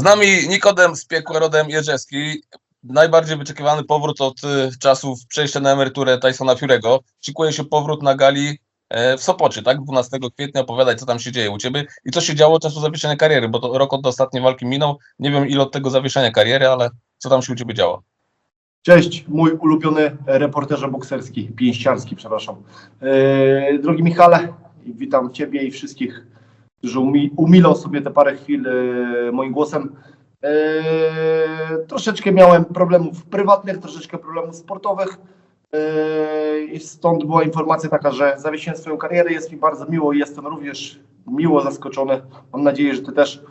Z nami Nikodem z piekła rodem Jerzewski. Najbardziej wyczekiwany powrót od y, czasów przejścia na emeryturę Tysona Fury'ego. Szykuje się powrót na gali e, w Sopocie, tak? 12 kwietnia. Opowiadaj, co tam się dzieje u Ciebie i co się działo od czasu zawieszenia kariery, bo to rok od ostatniej walki minął. Nie wiem, ile od tego zawieszenia kariery, ale co tam się u Ciebie działo? Cześć, mój ulubiony reporterze bokserski, pięściarski, przepraszam. E, drogi Michale, witam Ciebie i wszystkich, którzy umi, umilą sobie te parę chwil e, moim głosem. E, troszeczkę miałem problemów prywatnych, troszeczkę problemów sportowych e, i stąd była informacja taka, że zawiesiłem swoją karierę. Jest mi bardzo miło i jestem również miło zaskoczony. Mam nadzieję, że Ty też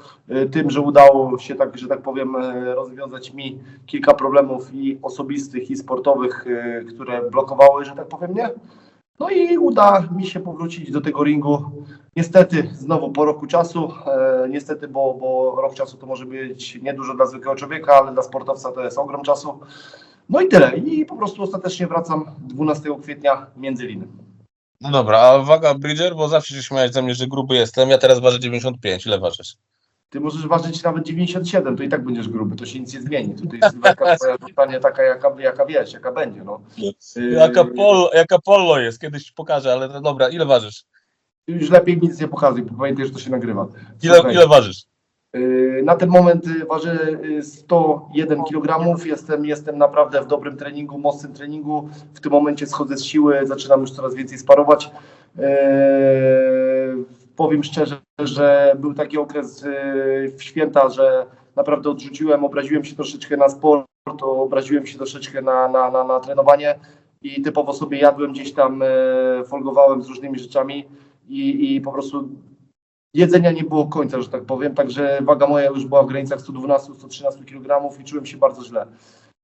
tym, że udało się tak, że tak powiem, rozwiązać mi kilka problemów i osobistych, i sportowych, które blokowały, że tak powiem, mnie. No i uda mi się powrócić do tego ringu. Niestety, znowu po roku czasu, e, niestety, bo, bo rok czasu to może być niedużo dla zwykłego człowieka, ale dla sportowca to jest ogrom czasu. No i tyle. I po prostu ostatecznie wracam 12 kwietnia między liny. No dobra, a waga Bridger, bo zawsze się śmiałeś ze mnie, że gruby jestem. Ja teraz ważę 95. Ile ważysz? Ty możesz ważyć nawet 97, to i tak będziesz gruby, to się nic nie zmieni. Tutaj jest twoja zostanie taka, jaka, jaka wiesz, jaka będzie. No. Jaka, pol, jaka polo jest, kiedyś ci pokażę, ale dobra, ile ważysz? Już lepiej nic nie pokazuj, bo pamiętaj, że to się nagrywa. Ile, Słuchaj, ile ważysz? yy, Na ten moment yy, ważę yy, 101 kg. Jestem, jestem naprawdę w dobrym treningu, mocnym treningu. W tym momencie schodzę z siły, zaczynam już coraz więcej sparować. Yy, Powiem szczerze, że był taki okres yy, w święta, że naprawdę odrzuciłem, obraziłem się troszeczkę na sport, obraziłem się troszeczkę na, na, na, na trenowanie i typowo sobie jadłem gdzieś tam, folgowałem z różnymi rzeczami i, i po prostu jedzenia nie było końca, że tak powiem, także waga moja już była w granicach 112-113 kg i czułem się bardzo źle.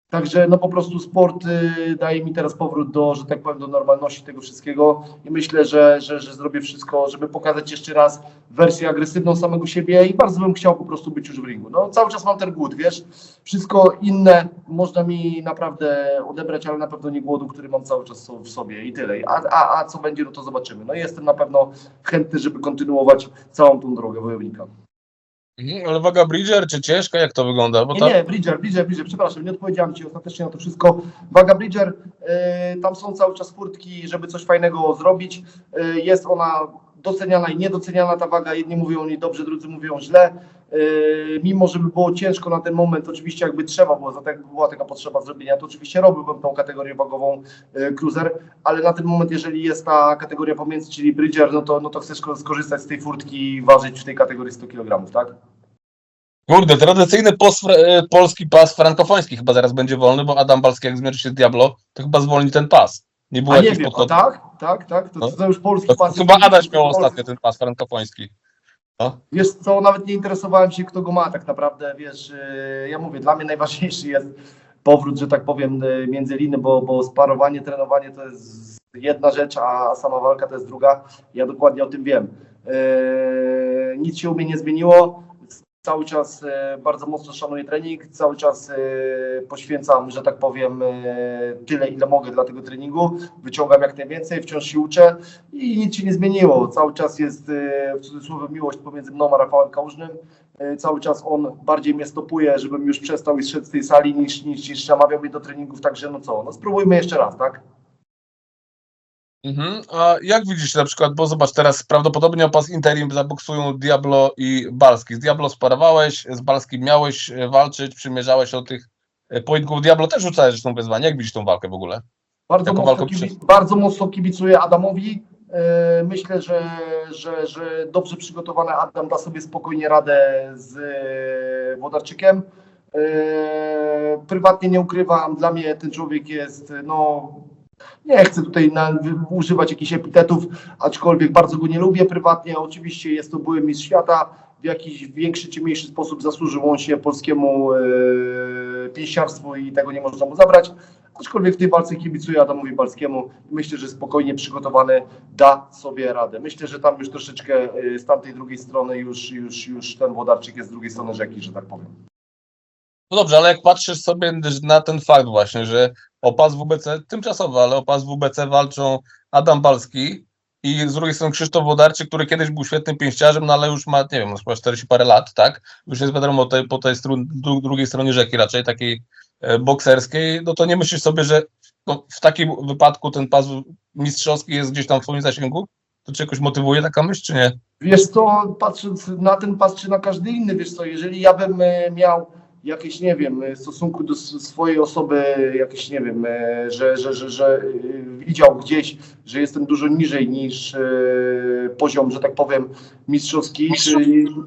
Także no po prostu sport y, daje mi teraz powrót do, że tak powiem, do normalności tego wszystkiego i myślę, że, że, że zrobię wszystko, żeby pokazać jeszcze raz wersję agresywną samego siebie i bardzo bym chciał po prostu być już w ringu. No cały czas mam ten głód, wiesz, wszystko inne można mi naprawdę odebrać, ale na pewno nie głodu, który mam cały czas w sobie i tyle. A, a, a co będzie, no to zobaczymy. No jestem na pewno chętny, żeby kontynuować całą tą drogę wojownika. Mhm, ale waga Bridger, czy ciężka, jak to wygląda? Bo Nie, nie, Bridger, Bridger, Bridger, przepraszam, nie odpowiedziałem Ci ostatecznie na to wszystko. Waga Bridger, y, tam są cały czas furtki, żeby coś fajnego zrobić. Y, jest ona doceniana i niedoceniana ta waga. Jedni mówią o niej dobrze, drudzy mówią źle. Y, mimo, żeby było ciężko na ten moment, oczywiście jakby trzeba było, jakby była taka potrzeba zrobienia, to oczywiście robiłbym tą kategorię wagową y, cruiser, ale na ten moment, jeżeli jest ta kategoria pomiędzy, czyli Bridger, no to, no to chcesz skorzystać z tej furtki i ważyć w tej kategorii 100 kg, tak? Kurde, tradycyjny e, polski pas frankofoński chyba zaraz będzie wolny, bo Adam Balski, jak zmierzy się z Diablo, to chyba zwolni ten pas. Nie było A nie jakichś wiem, podchodów. tak, tak, tak, to, No. to już polski To pas. chyba Adaś miał ostatnio ten pas frankofoński. Wiesz co, nawet nie interesowałem się, kto go ma tak naprawdę, wiesz, yy, ja mówię, dla mnie najważniejszy jest powrót, że tak powiem, yy, między liny, bo, bo sparowanie, trenowanie to jest jedna rzecz, a sama walka to jest druga. Ja dokładnie o tym wiem. Yy, nic się u mnie nie zmieniło. Cały czas yy, bardzo mocno szanuję trening, cały czas yy, poświęcam, że tak powiem, yy, tyle, ile mogę dla tego treningu. Wyciągam jak najwięcej, wciąż się uczę i nic się nie zmieniło. Cały czas jest e, w cudzysłowie miłość pomiędzy mną a Rafałem Kałużnym. E, Cały czas on bardziej mnie stopuje, żebym już przestał i zszedł z tej sali niż, niż, niż namawiał mnie do treningów, także no co, no spróbujmy jeszcze raz, tak? Mhm. A jak widzisz na przykład, bo zobacz, teraz prawdopodobnie o pas interim zaboksują Diablo i Balski. Z Diablo sparowałeś, z Balskim miałeś e, walczyć, przymierzałeś o tych e, pojedynków. Diablo też rzucałeś zresztą wyzwanie. Jak widzisz tą walkę w ogóle? Bardzo, mocno, walką kibi- przez- bardzo mocno kibicuję Adamowi. E, Myślę, że, że, że dobrze przygotowany Adam da sobie spokojnie radę z Włodarczykiem. E, Prywatnie nie ukrywam, dla mnie ten człowiek jest, no nie chcę tutaj na, używać jakichś epitetów, aczkolwiek bardzo go nie lubię prywatnie. Oczywiście jest to były mistrz świata. W jakiś większy czy mniejszy sposób zasłużył on się polskiemu e, pięściarstwu i tego nie można mu zabrać. Aczkolwiek w tej walce kibicuję Adamowi Balskiemu. Myślę, że spokojnie przygotowany da sobie radę. Myślę, że tam już troszeczkę e, z tamtej drugiej strony już, już, już ten Włodarczyk jest z drugiej strony rzeki, że tak powiem. No dobrze, ale jak patrzysz sobie na ten fakt właśnie, że o pas WBC, tymczasowy, ale o pas WBC walczą Adam Balski i z drugiej strony Krzysztof Wodarczyk, który kiedyś był świetnym pięściarzem, no ale już ma, nie wiem, chyba 40 parę lat, tak? Już jest wiadomo tej, po tej drugiej stronie rzeki raczej, takiej e, bokserskiej, no to nie myślisz sobie, że no, w takim wypadku ten pas mistrzowski jest gdzieś tam w twoim zasięgu? To cię jakoś motywuje taka myśl, czy nie? Wiesz co, patrząc na ten pas czy na każdy inny, wiesz co, jeżeli ja bym e, miał jakieś, nie wiem, e, w stosunku do swojej osoby, jakieś, nie wiem, e, że, że, że, że e, widział gdzieś, że jestem dużo niżej niż e, poziom, że tak powiem, mistrzowski, czy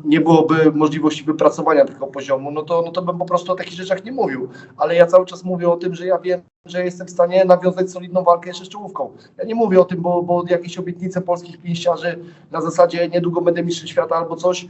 nie byłoby możliwości wypracowania tego poziomu, no to, no to bym po prostu o takich rzeczach nie mówił. Ale ja cały czas mówię o tym, że ja wiem, że jestem w stanie nawiązać solidną walkę jeszcze z czołówką. Ja nie mówię o tym, bo, bo jakieś obietnice polskich pięściarzy na zasadzie niedługo będę mistrzem świata albo coś,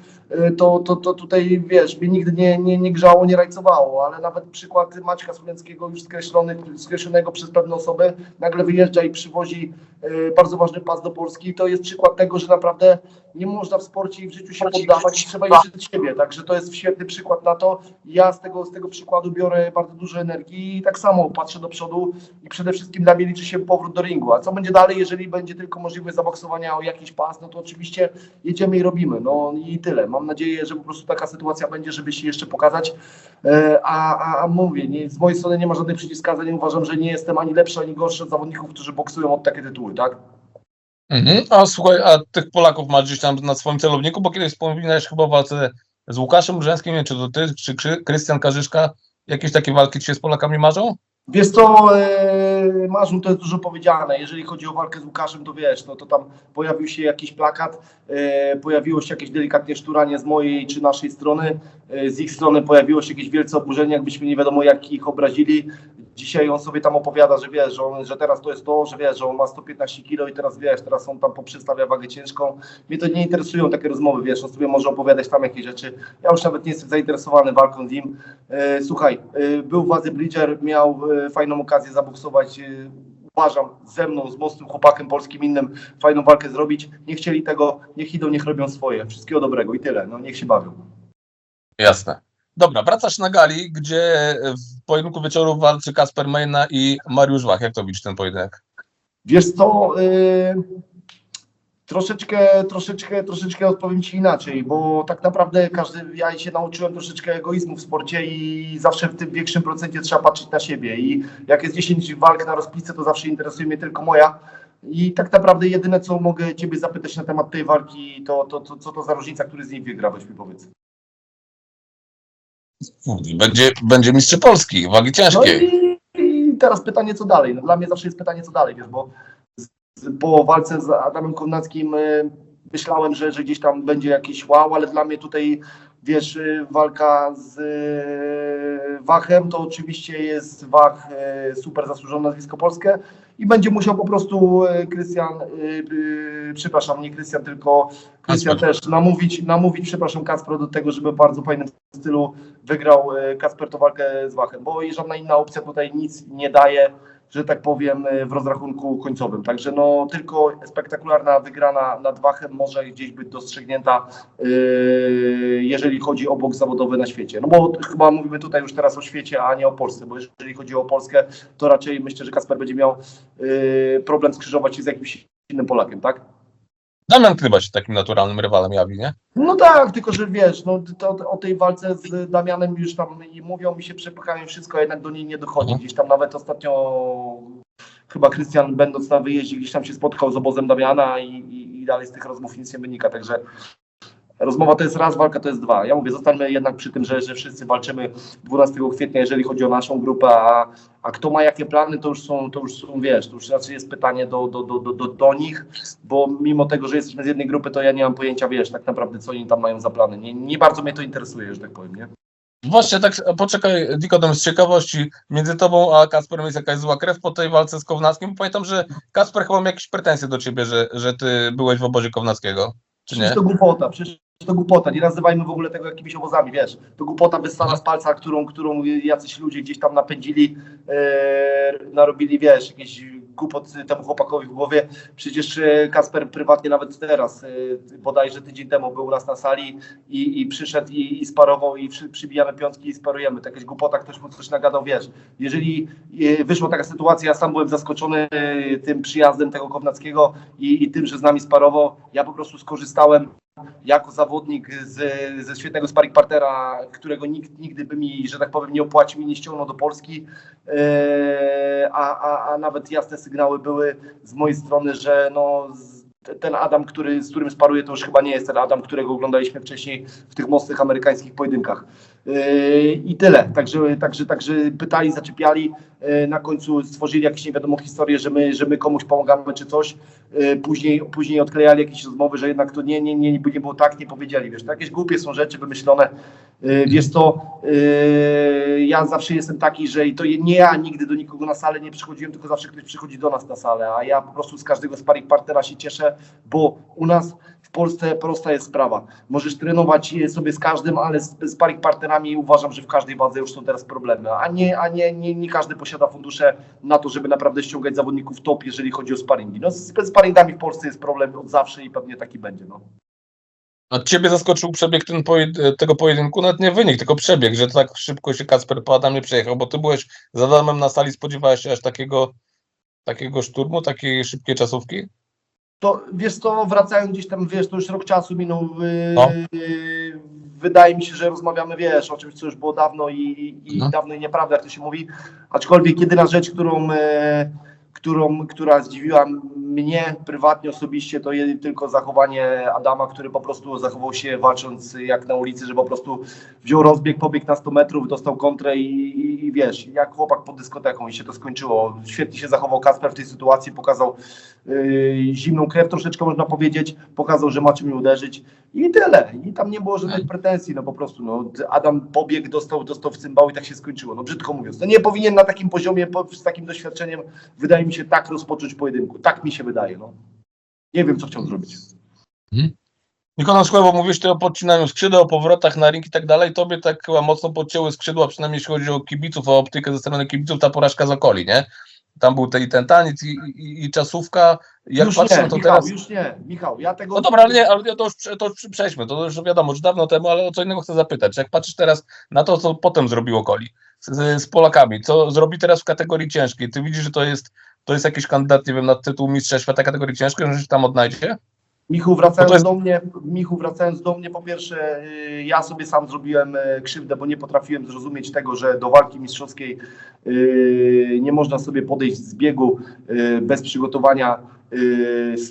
to, to, to tutaj wiesz, mnie nigdy nie, nie, nie grzało, nie rajcowało, ale nawet przykład Maćka Smoleńskiego już skreślony, skreślonego przez pewne osoby, nagle wyjeżdża i przywozi y, bardzo ważny pas do Polski, to jest przykład tego, że naprawdę nie można w sporcie i w życiu się poddawać i trzeba jeszcze do siebie, także to jest świetny przykład na to. Ja z tego, z tego przykładu biorę bardzo dużo energii i tak samo patrzę do przodu i przede wszystkim dla mnie liczy się powrót do ringu. A co będzie dalej, jeżeli będzie tylko możliwość zaboksowania o jakiś pas, no to oczywiście jedziemy i robimy. No i tyle. Mam nadzieję, że po prostu taka sytuacja będzie, żeby się jeszcze pokazać. E, A, a, a mówię, nie, z mojej strony nie ma żadnych przeciwwskazań. Uważam, że nie jestem ani lepszy, ani gorszy od zawodników, którzy boksują od takie tytuły, tak? Mhm. A słuchaj, a tych Polaków masz gdzieś tam na swoim celowniku, bo kiedyś wspominałeś chyba o walce z Łukaszem Brzęskim, nie wiem, czy to ty, czy Krystian Karzyszka, jakieś takie walki ci się z Polakami marzą? Wiesz co, e, Marzun, to jest dużo powiedziane. Jeżeli chodzi o walkę z Łukaszem, to wiesz, no to tam pojawił się jakiś plakat, e, pojawiło się jakieś delikatnie szturanie z mojej czy naszej strony. E, z ich strony pojawiło się jakieś wielce oburzenie, jakbyśmy nie wiadomo jak ich obrazili. Dzisiaj on sobie tam opowiada, że wiesz, że, on, że teraz to jest to, że wiesz, że on ma 115 kilo i teraz wiesz, teraz on tam poprzestawia wagę ciężką. Mnie to nie interesują takie rozmowy, wiesz, on sobie może opowiadać tam jakieś rzeczy. Ja już nawet nie jestem zainteresowany walką z nim. E, Słuchaj, e, był Wazy Bridger, miał e, fajną okazję zaboksować. e, Uważam, ze mną, z mocnym chłopakiem polskim innym, fajną walkę zrobić. Nie chcieli tego, niech idą, niech robią swoje. Wszystkiego dobrego i tyle. No niech się bawią. Jasne. Dobra, wracasz na gali, gdzie w pojedynku wieczoru walczy Kasper Mejna i Mariusz Wach. Jak to widzisz ten pojedynek? Wiesz co, y, troszeczkę, troszeczkę, troszeczkę odpowiem Ci inaczej, bo tak naprawdę każdy, ja się nauczyłem troszeczkę egoizmu w sporcie i zawsze w tym większym procencie trzeba patrzeć na siebie i jak jest 10 walk na rozpisce, to zawsze interesuje mnie tylko moja i tak naprawdę jedyne, co mogę Ciebie zapytać na temat tej walki, to, to, to co to za różnica, który z nich wygra, weź mi powiedz. Będzie, będzie mistrz Polski, wagi No ciężkiej. i, i teraz pytanie, co dalej? No dla mnie zawsze jest pytanie, co dalej, wiesz, bo z, po walce z Adamem Kownackim y, myślałem, że, że gdzieś tam będzie jakiś wow, ale dla mnie tutaj, wiesz, y, walka z y, Wachem, to oczywiście jest Wach y, super zasłużone nazwisko polskie i będzie musiał po prostu Krystian, przepraszam, nie Krystian, tylko Krystian też namówić, namówić, przepraszam, Kacpra do tego, żeby w bardzo fajnym stylu wygrał Kasper tą walkę z Wachem, bo i żadna inna opcja tutaj nic nie daje, że tak powiem, e, w rozrachunku końcowym. Także no tylko spektakularna wygrana nad Wachem może gdzieś być dostrzegnięta, e, jeżeli chodzi o boks zawodowy na świecie. No bo chyba mówimy tutaj już teraz o świecie, a nie o Polsce, bo jeżeli chodzi o Polskę, to raczej myślę, że Kasper będzie miał e, problem skrzyżować się z jakimś innym Polakiem, tak? Damian chyba się takim naturalnym rywalem jawi, nie? No tak, tylko że wiesz, no to, o tej walce z Damianem już tam i mówią mi się, przepychają wszystko, a jednak do niej nie dochodzi. Mhm. Gdzieś tam nawet ostatnio chyba Krystian będąc na wyjeździe gdzieś tam się spotkał z obozem Damiana i, i, i dalej z tych rozmów nic nie wynika, także rozmowa to jest raz, walka to jest dwa. Ja mówię, zostańmy jednak przy tym, że, że wszyscy walczymy 12 kwietnia, jeżeli chodzi o naszą grupę, a, a kto ma jakie plany, to już są, to już są, wiesz, to już raczej jest pytanie do, do, do, do, do, nich, bo mimo tego, że jesteśmy z jednej grupy, to ja nie mam pojęcia, wiesz, tak naprawdę co oni tam mają za plany. Nie, nie bardzo mnie to interesuje, że tak powiem, nie? Właśnie tak, poczekaj, Dikodem, z ciekawości, między tobą a Kasperem jest jakaś zła krew po tej walce z Kownackim? Pamiętam, że Kasper chyba miał jakieś pretensje do ciebie, że, że ty byłeś w obozie Kownackiego, czy Przecież nie? to głupota, przecież to głupota, nie nazywajmy w ogóle tego jakimiś obozami, wiesz, to głupota wyssana z palca, którą, którą jacyś ludzie gdzieś tam napędzili, e, narobili, wiesz, jakieś głupot temu chłopakowi w głowie. Przecież e, Kasper prywatnie nawet teraz, e, bodajże tydzień temu był u nas na sali i, i przyszedł i, i sparował i przy, przybijamy piątki i sparujemy. To jakaś głupota, ktoś mu coś nagadał, wiesz. Jeżeli e, wyszła taka sytuacja, ja sam byłem zaskoczony tym przyjazdem tego Kownackiego i, i tym, że z nami sparował, ja po prostu skorzystałem jako zawodnik z, ze świetnego sparring partnera, którego nikt nigdy by mi, że tak powiem, nie opłacił i nie ściągnął do Polski, Eee, a, a, a nawet jasne sygnały były z mojej strony, że no, ten Adam, który, z którym sparuję, to już chyba nie jest ten Adam, którego oglądaliśmy wcześniej w tych mocnych amerykańskich pojedynkach. I tyle. Także, także, także pytali, zaczepiali, eee, na końcu stworzyli jakąś nie wiadomo historię, że my, że my komuś pomagamy czy coś. Eee, Później, później odklejali jakieś rozmowy, że jednak to nie, nie, nie, nie było tak, nie powiedzieli. Wiesz, to jakieś głupie są rzeczy wymyślone. Eee, Wiesz eee, ja zawsze jestem taki, że i to nie ja nigdy do nikogo na salę nie przychodziłem, tylko zawsze ktoś przychodzi do nas na salę, a ja po prostu z każdego sparring partnera się cieszę, bo u nas w Polsce prosta jest sprawa. Możesz trenować sobie z każdym, ale z sparring partnerami uważam, że w każdej wadze już są teraz problemy, a nie, a nie, nie, nie każdy posiada fundusze na to, żeby naprawdę ściągać zawodników top, jeżeli chodzi o sparingi. No z sparingami w Polsce jest problem od zawsze i pewnie taki będzie. No. A ciebie zaskoczył przebieg ten pojed- tego pojedynku, nawet nie wynik, tylko przebieg, że tak szybko się Kacper po Adamie przejechał, bo ty byłeś z Adamem na sali, spodziewałeś się aż takiego, takiego szturmu, takiej szybkiej czasówki? To wiesz co, wracając gdzieś tam, wiesz, to już rok czasu minął. Yy, No. yy, wydaje mi się, że rozmawiamy, wiesz, o czymś, co już było dawno i, i, No. dawno i nieprawda, jak to się mówi. Aczkolwiek jedyna rzecz, którą, e, którą, która zdziwiła mnie prywatnie, osobiście, to je, tylko zachowanie Adama, który po prostu zachował się walcząc jak na ulicy, że po prostu wziął rozbieg, pobiegł na 100 metrów, dostał kontrę i, i, i wiesz, jak chłopak pod dyskoteką i się to skończyło. Świetnie się zachował Kasper w tej sytuacji, pokazał yy, zimną krew troszeczkę można powiedzieć, pokazał, że ma czym uderzyć i tyle. I tam nie było żadnych pretensji, no po prostu. No, Adam pobiegł, dostał, dostał w cymbał i tak się skończyło. No brzydko mówiąc. No nie powinien na takim poziomie, po, z takim doświadczeniem, wydaje mi się, tak rozpocząć pojedynku. Tak mi się wydaje. No. Nie wiem, co chciał zrobić. Nikola Szklewo, mówisz ty o podcinaniu skrzydeł, o powrotach na ring i tak dalej, tobie tak chyba mocno podcięły skrzydła, przynajmniej jeśli chodzi o kibiców, o optykę ze strony kibiców, ta porażka z okoli, nie? Tam był ten, ten taniec i, i, i czasówka. Jak już patrzę nie, to Michał, teraz... już nie. Michał, ja tego... No dobra, ale nie, ale to już, to już prze- przejdźmy, to już wiadomo, że dawno temu, ale o co innego chcę zapytać. Jak patrzysz teraz na to, co potem zrobiło Koli z, z Polakami, co zrobi teraz w kategorii ciężkiej, ty widzisz, że to jest, to jest jakiś kandydat, nie wiem, na tytuł mistrza świata kategorii ciężkiej, że się tam odnajdzie? Michu, wracając jest- do mnie, Michu, wracając do mnie, po pierwsze, y, ja sobie sam zrobiłem y, krzywdę, bo nie potrafiłem zrozumieć tego, że do walki mistrzowskiej y, nie można sobie podejść z biegu bez przygotowania.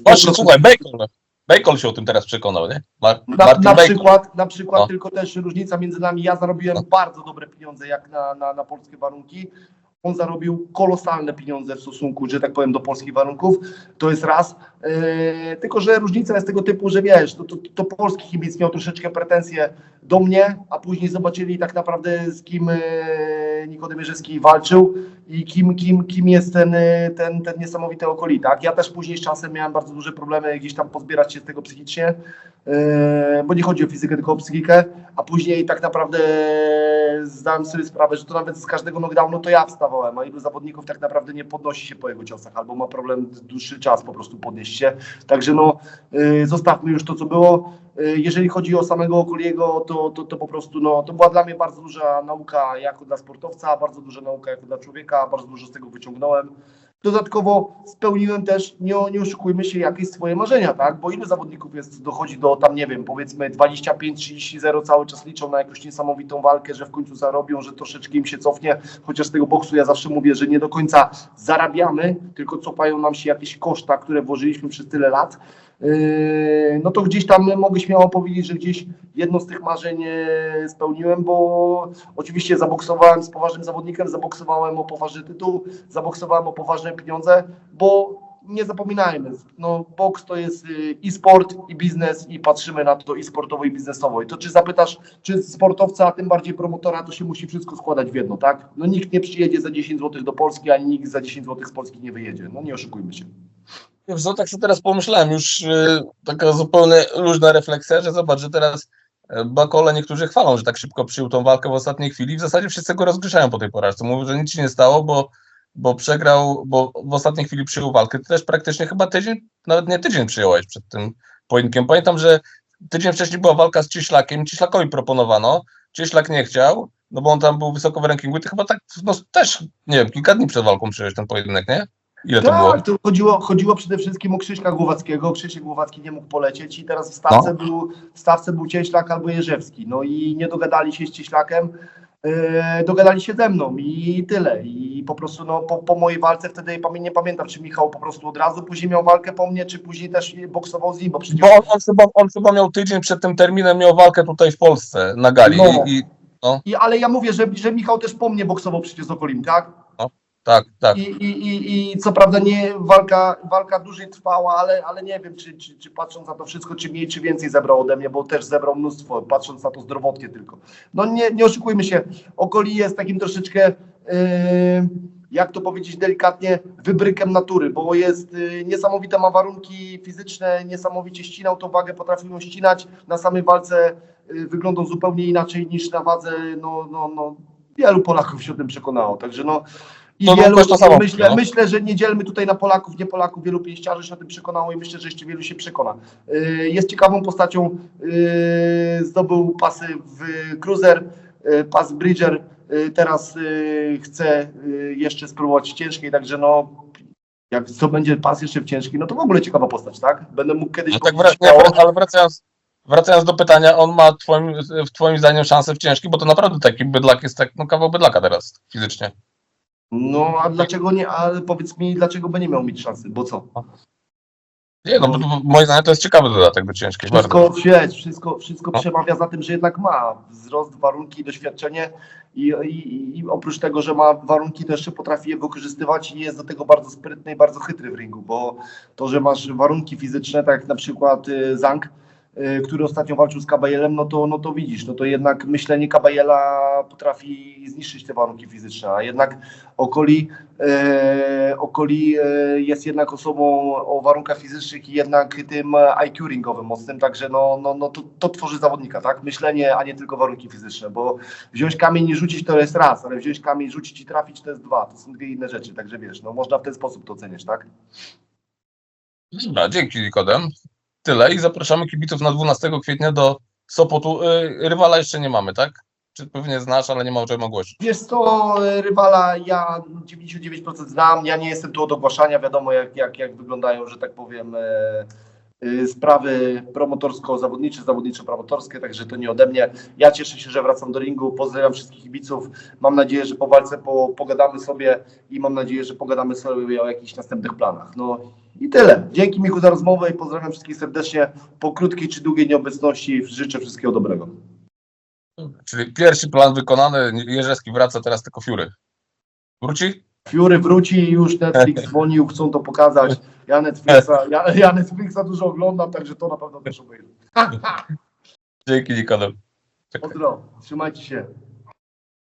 Właśnie, 100%. słuchaj, Bacon, Bacon się o tym teraz przekonał, nie? Mar- Na, Martin na Bacon. przykład, na przykład No. tylko też różnica między nami, ja zarobiłem No. bardzo dobre pieniądze jak na, na, na polskie warunki. On zarobił kolosalne pieniądze w stosunku, że tak powiem, do polskich warunków. To jest raz. Yy, tylko, że różnica jest tego typu, że wiesz, to, to, to polski kibic miał troszeczkę pretensje do mnie, a później zobaczyli tak naprawdę z kim yy, Nikodem Jerzewski walczył i kim, kim, kim jest ten, yy, ten, ten niesamowity okolitak. Ja też później z czasem miałem bardzo duże problemy gdzieś tam pozbierać się z tego psychicznie. Yy, bo nie chodzi o fizykę, tylko o psychikę, a później tak naprawdę zdałem sobie sprawę, że to nawet z każdego knockdownu to ja wstawałem, a ilu zawodników tak naprawdę nie podnosi się po jego ciosach, albo ma problem dłuższy czas po prostu podnieść się. Także no, yy, zostawmy już to, co było. Jeżeli chodzi o samego Okoliego, to, to, to po prostu no, to była dla mnie bardzo duża nauka jako dla sportowca, bardzo duża nauka jako dla człowieka, bardzo dużo z tego wyciągnąłem. Dodatkowo spełniłem też, nie, nie oszukujmy się, jakieś swoje marzenia, tak? Bo ilu zawodników jest, dochodzi do tam, nie wiem, powiedzmy 25-30-0 cały czas liczą na jakąś niesamowitą walkę, że w końcu zarobią, że troszeczkę im się cofnie, chociaż z tego boksu ja zawsze mówię, że nie do końca zarabiamy, tylko cofają nam się jakieś koszta, które włożyliśmy przez tyle lat. Yy, no to gdzieś tam mogę śmiało powiedzieć, że gdzieś jedno z tych marzeń e, spełniłem, bo oczywiście zaboksowałem z poważnym zawodnikiem, zaboksowałem o poważny tytuł, zaboksowałem o poważne pieniądze, bo nie zapominajmy, no boks to jest y, i sport, i biznes i patrzymy na to i sportowo, i biznesowo. I to czy zapytasz, czy sportowca, a tym bardziej promotora, to się musi wszystko składać w jedno, tak? No nikt nie przyjedzie za 10 zł do Polski, ani nikt za 10 zł z Polski nie wyjedzie. No nie oszukujmy się. Wiesz co, tak sobie teraz pomyślałem, już y, taka zupełnie luźna refleksja, że zobacz, że teraz y, Bakole niektórzy chwalą, że tak szybko przyjął tą walkę w ostatniej chwili. W zasadzie wszyscy go rozgrzeszają po tej porażce. Mówią, że nic się nie stało, bo, bo przegrał, bo w ostatniej chwili przyjął walkę. Ty też praktycznie chyba tydzień, nawet nie tydzień przyjąłeś przed tym pojedynkiem. Pamiętam, że tydzień wcześniej była walka z Cieślakiem, Cieślakowi proponowano, Cieślak nie chciał, no bo on tam był wysoko w rankingu i ty chyba tak, no też, nie wiem, kilka dni przed walką przyjąłeś ten pojedynek, nie? Ile to było? Tak, to chodziło, chodziło przede wszystkim o Krzyśka Głowackiego. Krzysiek Głowacki nie mógł polecieć i teraz w stawce, No. był, w stawce był Cieślak albo Jerzewski. No i nie dogadali się z Cieślakiem, yy, dogadali się ze mną i tyle. I po prostu no, po, po mojej walce wtedy pamię- nie pamiętam, czy Michał po prostu od razu później miał walkę po mnie, czy później też boksował z nim, bo przecież... Bo on, on, chyba, on chyba miał tydzień przed tym terminem, miał walkę tutaj w Polsce na gali No. i, i I, ale ja mówię, że, że Michał też po mnie boksował przecież z Okolim, tak? Tak, tak. I, i, i, I co prawda nie walka, walka dłużej trwała, ale, ale nie wiem, czy, czy, czy patrząc na to wszystko, czy mniej, czy więcej zebrał ode mnie, bo też zebrał mnóstwo, patrząc na to zdrowotnie tylko. No nie, nie oszukujmy się, Okoli jest takim troszeczkę, yy, jak to powiedzieć delikatnie, wybrykiem natury, bo jest yy, niesamowite, ma warunki fizyczne, niesamowicie ścinał tą wagę, potrafił ją ścinać, na samej walce yy, wyglądał zupełnie inaczej niż na wadze, no, no, no, wielu Polaków się o tym przekonało, także no, i No, no, wielu, to samo myślę, no. myślę, że nie dzielmy tutaj na Polaków, nie Polaków, wielu pięściarzy się o tym przekonało i myślę, że jeszcze wielu się przekona. Yy, Jest ciekawą postacią, yy, zdobył pasy w Cruiser, yy, pas Bridger, teraz chce jeszcze spróbować ciężkiej, także no, jak co będzie pas jeszcze w ciężkiej, no to w ogóle ciekawa postać, tak? Będę mógł kiedyś No tak, powiedzieć wra- nie, ale wracając, wracając do pytania, on ma twoim, w twoim zdaniem szansę w ciężki, bo to naprawdę taki bydlak jest tak, no kawał bydlaka teraz fizycznie. No a dlaczego nie, ale powiedz mi, dlaczego by nie miał mieć szansy, bo co? Nie, no bo to, moim zdaniem to jest ciekawy dodatek do ciężkiej, bardzo. Wszystko wiesz, wszystko, wszystko No. przemawia za tym, że jednak ma wzrost, warunki, doświadczenie i, i, i oprócz tego, że ma warunki, to jeszcze potrafi je wykorzystywać i jest do tego bardzo sprytny i bardzo chytry w ringu, bo to, że masz warunki fizyczne, tak jak na przykład y, Zank, y, który ostatnio walczył z Kabajelem, no to, no to widzisz, no to jednak myślenie Kabajela potrafi zniszczyć te warunki fizyczne, a jednak Okoli, e, Okoli e, jest jednak osobą o warunkach fizycznych i jednak tym IQ ringowym mocnym, także no, no, no to, to tworzy zawodnika, tak? Myślenie, a nie tylko warunki fizyczne, bo wziąć kamień i rzucić to jest raz, ale wziąć kamień, rzucić i trafić to jest dwa, to są dwie inne rzeczy, także wiesz, no można w ten sposób to oceniać, tak? Dobra, dzięki Nikodem. Tyle i zapraszamy kibiców na 12 kwietnia do Sopotu. Y, Rywala jeszcze nie mamy, tak? Czy pewnie znasz, ale nie ma o czym ogłosić. Wiesz co, rywala ja 99% znam, ja nie jestem tu od ogłaszania, wiadomo jak, jak, jak wyglądają, że tak powiem, e, sprawy promotorsko-zawodnicze, zawodnicze-promotorskie, także to nie ode mnie. Ja cieszę się, że wracam do ringu, pozdrawiam wszystkich kibiców, mam nadzieję, że po walce po, pogadamy sobie i mam nadzieję, że pogadamy sobie o jakichś następnych planach. No i tyle. Dzięki Michu za rozmowę i pozdrawiam wszystkich serdecznie. Po krótkiej czy długiej nieobecności życzę wszystkiego dobrego. Czyli pierwszy plan wykonany, Jerzewski wraca, teraz tylko Fiury. Wróci? Fury wróci, już Netflix dzwonił, chcą to pokazać. Ja Netflixa, ja, ja Netflixa dużo oglądam, także to na pewno też obejrzę. Dzięki Nikodem. Pozdro, trzymajcie się.